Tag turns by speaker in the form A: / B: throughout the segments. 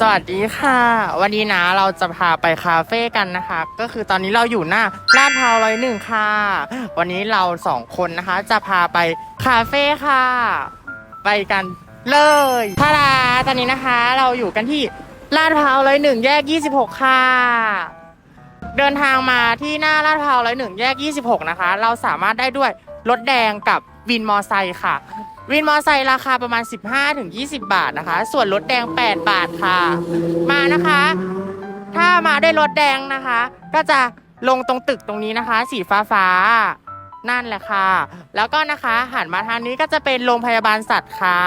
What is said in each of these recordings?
A: สวัสดีค่ะ วันนี้นะเราจะพาไปคาเฟ่กันนะคะ ก็คือตอนนี้เราอยู่หน้าลาดพร้าวร้อยหนึ่งค่ะ วันนี้เราสองคนนะคะ จะพาไปคาเฟ่ค่ะ ไปกันเลยพาดาตอนนี้นะคะ เราอยู่กันที่ลาดพร้าวร้อยหนึ่งแยก26ค่ะ เดินทางมาที่หน้าลาดพร้าวร้อยหนึ่งแยก26นะคะ เราสามารถได้ด้วยรถแดงกับวินมอไซค์ค่ะ วินมอไซค์ราคาประมาณ 15-20 บาทนะคะ ส่วนรถแดง 8 บาทค่ะ มานะคะ ถ้ามาด้วยรถแดงนะคะ ก็จะลงตรงตึกตรงนี้นะคะ สีฟ้าฟ้าๆนั่นแหละค่ะ แล้วก็นะคะหันมาทางนี้ก็จะเป็นโรงพยาบาลสัตว์ค่ะ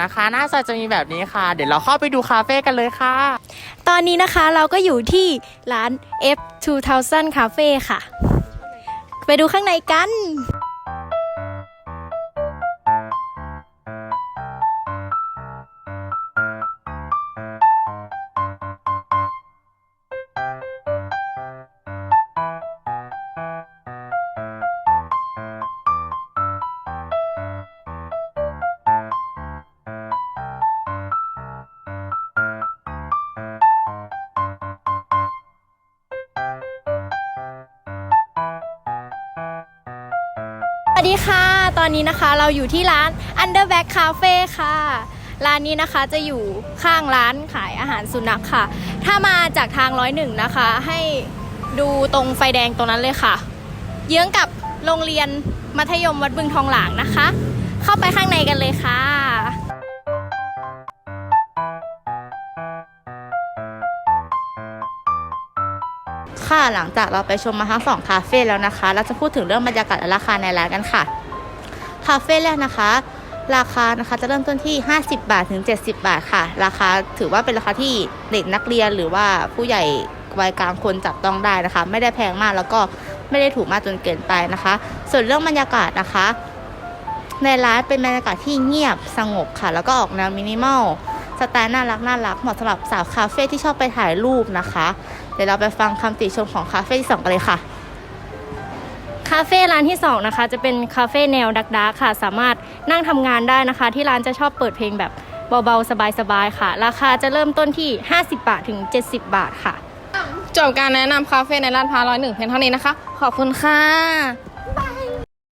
A: นะคะหน้าซอยจะมีแบบนี้ค่ะ เดี๋ยวเราเข้าไปดูคาเฟ่กันเลยค่ะ
B: ตอนนี้นะคะเราก็อยู่ที่ร้าน F 2000 Cafe ค่ะ ไปดูข้างในกัน วัสดีค่ะ ตอนนี้นะคะเราอยู่ที่ร้าน Underback Cafe ค่ะ ร้านนี้นะคะจะอยู่ข้างร้านขายอาหารสุนัขค่ะ ถ้ามาจากทางร้อยหนึ่งนะคะ ให้ดูตรงไฟแดงตรงนั้นเลยค่ะ เยื้องกับโรงเรียนมัธยมวัดบึงทองหลางนะคะ เข้าไปข้างในกันเลยค่ะ
C: ค่ะ หลังจากเราไปชมมาทั้งสองคาเฟ่แล้วนะคะ เราจะพูดถึงเรื่องบรรยากาศและราคาในร้านกันค่ะ คาเฟ่แรกนะคะ ราคานะคะจะเริ่มต้นที่ 50 บาทถึง 70 บาทค่ะ ราคาถือว่าเป็นราคาที่เด็กนักเรียนหรือว่าผู้ใหญ่วัยกลางคนจับต้องได้นะคะ ไม่ได้แพงมากแล้วก็ไม่ได้ถูกมากจนเกินไปนะคะ ส่วนเรื่องบรรยากาศนะคะ ในร้านเป็นบรรยากาศที่เงียบสงบค่ะ แล้วก็ออกแนวมินิมอลสไตล์น่ารักน่ารักเหมาะสำหรับสาวคาเฟ่ที่ชอบไปถ่ายรูปนะคะ ดี๋ยวเราไปฟังคำติชมของคาเฟ่ที่สองกันเลยค่ะ
B: คาเฟ่ร้านที่สองนะคะจะเป็นคาเฟ่แนวดักดักค่ะ สามารถนั่งทำงานได้นะคะ ที่ร้านจะชอบเปิดเพลงแบบเบาๆ สบายๆ ค่ะ ราคาจะเริ่มต้นที่ 50 บาทถึง 70 บาทค่ะ
D: จบการแนะนำคาเฟ่ในลาดพร้าวร้อยหนึ่งเพียงเท่านี้นะคะ ขอบคุณค่ะ